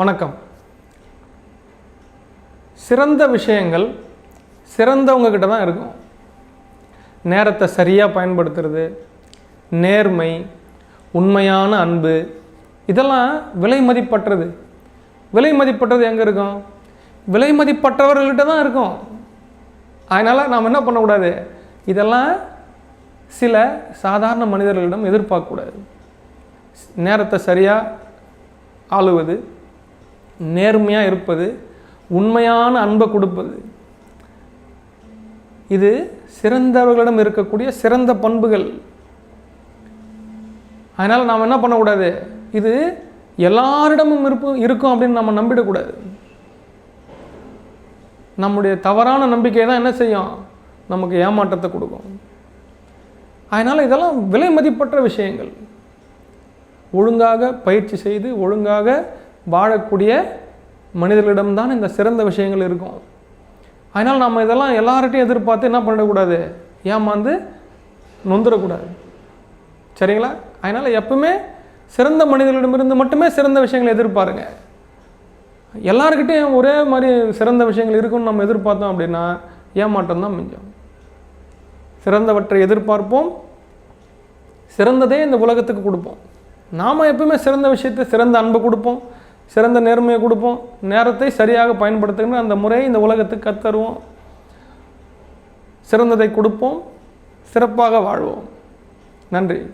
வணக்கம். சிறந்த விஷயங்கள் சிறந்தவங்கக்கிட்ட தான் இருக்கும். நேரத்தை சரியாக பயன்படுத்துறது நேர்மை உண்மையான அன்பு இதெல்லாம் விலை மதிப்பற்றது. விலை மதிப்பற்றது எங்கே இருக்கும்? விலை மதிப்பற்றவர்கள்கிட்ட தான் இருக்கும். அதனால் நாம் என்ன பண்ணக்கூடாது? இதெல்லாம் சில சாதாரண மனிதர்களிடம் எதிர்பார்க்கக்கூடாது. நேரத்தை சரியாக ஆளுவது நேர்மையாக இருப்பது உண்மையான அன்பை கொடுப்பது. இது சிறந்தவர்களிடம் இருக்கக்கூடிய சிறந்த பண்புகள். அதனால் நாம் என்ன பண்ணக்கூடாது? இது எல்லாரிடமும் இருப்போம் இருக்கும் அப்படின்னு நம்ம நம்பிடக்கூடாது. நம்முடைய தவறான நம்பிக்கை தான் என்ன செய்யும்? நமக்கு ஏமாற்றத்தை கொடுக்கும். அதனால் இதெல்லாம் விலை மதிப்பற்ற விஷயங்கள். ஒழுங்காக பயிற்சி செய்து ஒழுங்காக வாழக்கூடிய மனிதர்களிடம்தான் இந்த சிறந்த விஷயங்கள் இருக்கும். அதனால் நம்ம இதெல்லாம் எல்லார்ட்டையும் எதிர்பார்த்து என்ன பண்ணிடக்கூடாது ஏமாந்து நொந்துடக்கூடாது சரிங்களா? அதனால் எப்பவுமே சிறந்த மனிதர்களிடமிருந்து மட்டுமே சிறந்த விஷயங்களை எதிர்பாருங்க. எல்லாருக்கிட்டையும் ஒரே மாதிரி சிறந்த விஷயங்கள் இருக்குன்னு நம்ம எதிர்பார்த்தோம் அப்படின்னா ஏமாற்றம் தான் மிஞ்சம். சிறந்தவற்றை எதிர்பார்ப்போம். சிறந்ததே இந்த உலகத்துக்கு கொடுப்போம். நாம் எப்பவுமே சிறந்த விஷயத்தை சிறந்த அன்பை கொடுப்போம். சிறந்த நேர்மையை கொடுப்போம். நேரத்தை சரியாக பயன்படுத்துகிற அந்த முறையை இந்த உலகத்துக்கு கத்தருவோம். சிறந்ததை கொடுப்போம். சிறப்பாக வாழ்வோம். நன்றி.